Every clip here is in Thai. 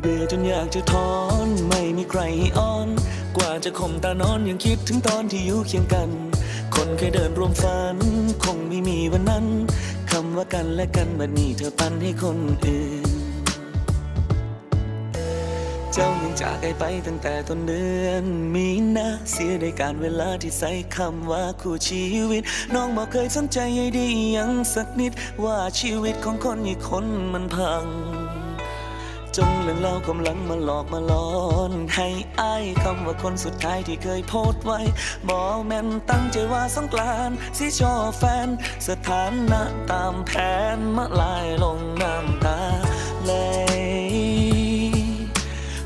เบื่อจนอยากจะถอนไม่มีใครให้อ้อน กว่าจะข่มตานอนยังคิดถึงตอนที่อยู่เคียงกัน คนเคยเดินร่วมฝัน คงไม่มีวันนั้นคำว่ากันและกันบัดนี้เธอปันให้คนอื่น เจ้ายังจากไกไปตั้งแต่ต้นเดือน มีนาเสียในการเวลาที่ใส่คำว่าคู่ชีวิต น้องบอกเคยสนใจใยดียังสักนิด ว่าชีวิตของคนอีกคนมันพัง จนเรื่องเล่ากำลังมาหลอกมาหลอน ให้อายคำว่าคนสุดท้ายที่เคยโพสต์ไว้ บอกแม่นตั้งใจว่าสงกรานต์สิชอบแฟน สถานะตามแผนมาลายลงน้ำตาไหล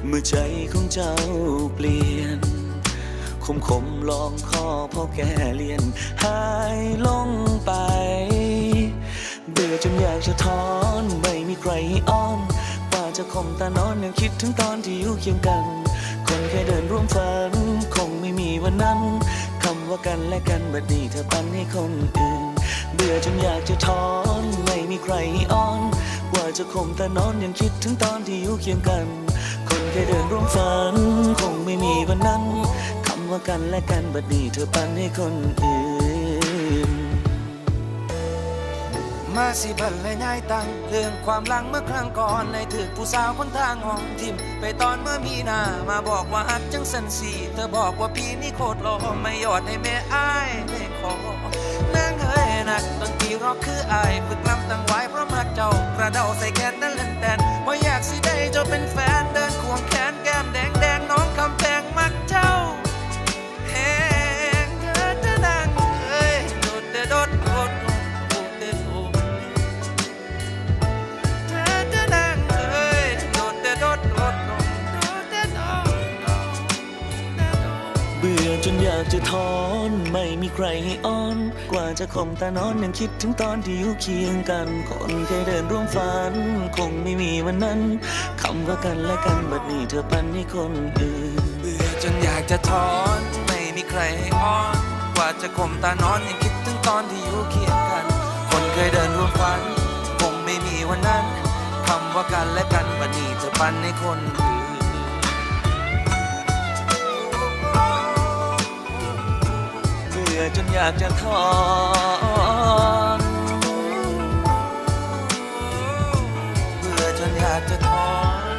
เมื่อใจของเจ้าเปลี่ยน คมคมลองข้อพ่อแก่เลียน หายลงไป กว่าจะข่มตานอนยังคิดถึงตอนที่อยู่เคียงกัน คนเคยเดินร่วมฝัน คงไม่มีวันนั้น คำว่ากันและกันบัดนี้เธอปันให้คนอื่น เบื่อจนอยากจะถอน ไม่มีใครให้อ้อนกว่าจะข่มตานอนยังคิดถึงตอนที่อยู่เคียงกัน คนเคยเดินร่วมฝัน คงไม่มีวันนั้น คำว่ากันและกันบัดนี้เธอปันให้คนอื่น มาสิบันเลยง่ายตัง เรื่องความหลังเมื่อครั้งก่อนในถือผู้สาวคนทางห้องทิม ไปตอนเมื่อมีนา มาบอกว่าอักจังสันสีเธอบอกว่าปีนี้โคตรหล่อไม่ยอดให้แม่อ้ายไม่ขอนางเฮ้ยนักดนตรีร็อกคืออายฝึกลำตั้งไว้เพราะมักเจ้ากระเดาใส่แขนนั่นเล่นแตน จนอยากจะถอนไม่มีใครให้อ้อน กว่าจะข่มตานอนยังคิดถึงตอนที่อยู่เคียงกัน คนเคยเดินร่วมฝัน คงไม่มีวันนั้นคำว่ากันและกันบัดนี้เธอปันให้คนอื่นเบื่อจนอยากจะถอนไม่มีใครให้อ้อน กว่าจะข่มตานอนยังคิดถึงตอนที่อยู่เคียงกัน คนเคยเดินร่วมฝัน คงไม่มีวันนั้นคำว่ากันและกันบัดนี้เธอปันให้คนอื่น จนอยากจะถอนเบื่อจนอยากจะถอน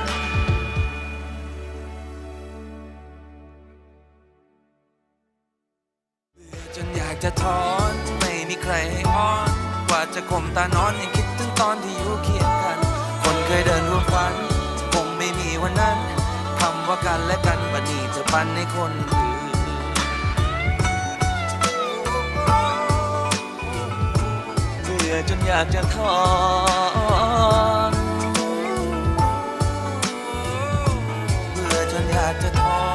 เบื่อจนอยากจะถอนไม่มีใครให้อ้อนกว่าจะข่มตานอนยังคิดถึงตอนที่อยู่เคียงกัน คนเคยเดินร่วมฝันคงไม่มีวันนั้นคำว่ากันและกันบัดนี้เธอปันให้คน อจนอยากจะถอนเบื่อจนอยากจะถอน